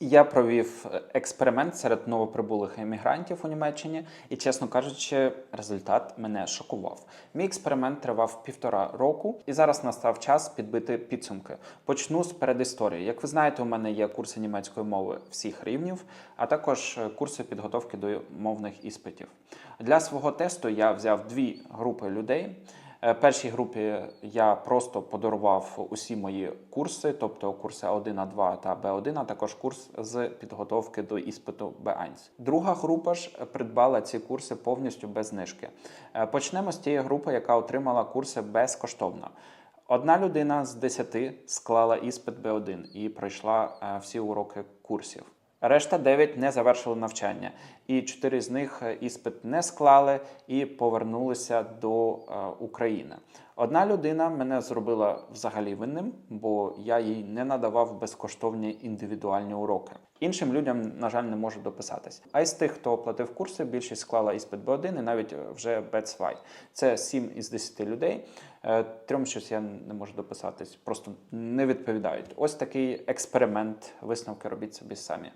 Я провів е, експеримент серед новоприбулих емігрантів у Німеччині, і, чесно кажучи, результат мене шокував. Мій експеримент тривав півтора року, і зараз настав час підбити підсумки. Почну з передісторії. Як ви знаєте, у мене є курси німецької мови всіх рівнів, а також е, курси підготовки до мовних іспитів. Для свого тесту я взяв дві групи людей. Е, Першій групі я просто подарував усі мої курси, тобто курси А1, А2 та Б1, а також курс з підготовки до іспиту Б1. Друга група ж придбала ці курси повністю без знижки. Е, Почнемо з тієї групи, яка отримала курси безкоштовно. Одна людина з десяти склала іспит Б1 і пройшла е, всі уроки курсів. Решта 9 не завершили навчання, і 4 з них е, іспит не склали і повернулися до е, України. Одна людина мене зробила взагалі винним, бо я їй не надавав безкоштовні індивідуальні уроки. Іншим людям, на жаль, не можу дописатись. А із тих, хто оплатив курси, більшість склала іспит Б1 і навіть е, вже Б2. Це 7 із 10 людей. Трьом щось я не можу дописатись, просто не відповідають. Ось такий експеримент. Висновки робіть собі самі.